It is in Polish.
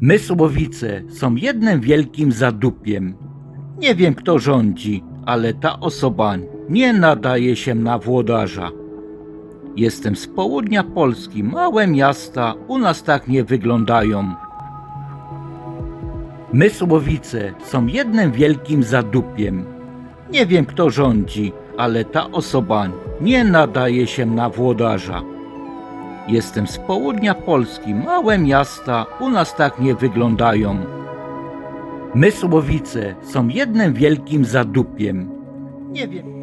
Mysłowice są jednym wielkim zadupiem. Nie wiem kto rządzi, ale ta osoba nie nadaje się na włodarza. Jestem z południa Polski, małe miasta u nas tak nie wyglądają. Mysłowice są jednym wielkim zadupiem. Nie wiem kto rządzi, ale ta osoba nie nadaje się na włodarza. Jestem z południa Polski, małe miasta u nas tak nie wyglądają. Mysłowice są jednym wielkim zadupiem. Nie wiem.